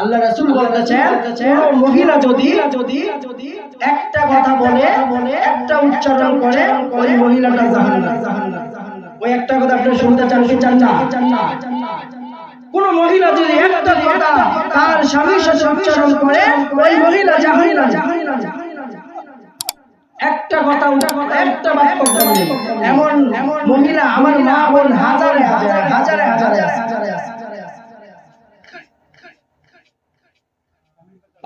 আল্লাহ রাসূল বলতেছেন মহিলা যদি যদি একটা কথা বলে বলে একটা উচ্চারণ করে ওই মহিলাটা জাহান্নাম। ওই একটা কথা আপনি শুনতে চান কি চান না? কোন মহিলা যদি একটা কথা তার স্বামীর সাথে উচ্চারণ করে ওই মহিলা জাহান্নাম। একটা কথা একটা বাক্য এমন এমন মহিলা আমার মা বোন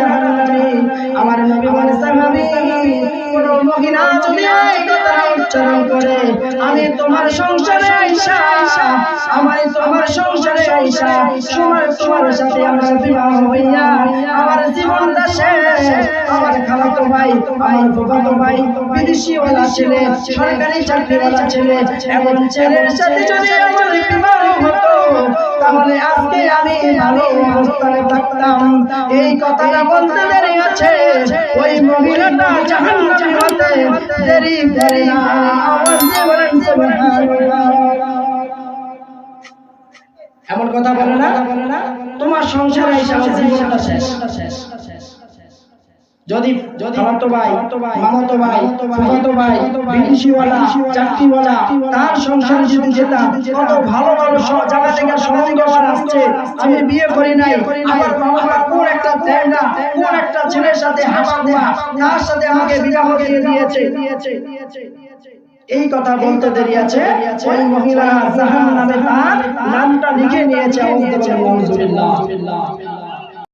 জাহান্নামী, আমার নবী বলে সাহাবী, কোন মহিলা যদি এই কথা উচ্চারণ করে, আমি তোমার সংসারে আইসা আমার তোমার সংসারে আইসা, তোমার তোমার সাথে আমার বিবাহ হইয়া, আমার জীবনটা শেষ, আমার খালাতো ভাই, আমার ফুফাতো ভাই, বিদেশিওয়ালা ছেলে, সরকারি চাকরিওয়ালা ছেলে, এমন ছেলের সাথে যদি আমার বিবাহ হতো তাহলে আজকে আমি ভালো অবস্থানে থাকতাম। এই কথাটা বলতে দেরি আছে। ওই মহিলাটা হতে দেরি দেরি এমন কথা বলে না। তোমার সংসারে এসে আমার জীবনটা শেষ। যদি যদি মামাতো ভাই মামাতো ভাই ফুফাতো ভাই বিদেশিওয়ালা চাকরিওয়ালা তার সংসারে যদি যেতাম কত ভালো ভালো জায়গা থেকে সমন্দর্শন আসছে। আমি বিয়ে করি নাই আমার বাবা কোন একটা না কোন একটা ছেলের সাথে হাসা দেয়া তার সাথে আমাকে বিবাহ দিয়ে দিয়েছে। এই কথা বলতে দেরি আছে। ওই মহিলা জাহান নামে তার নামটা লিখে নিয়েছে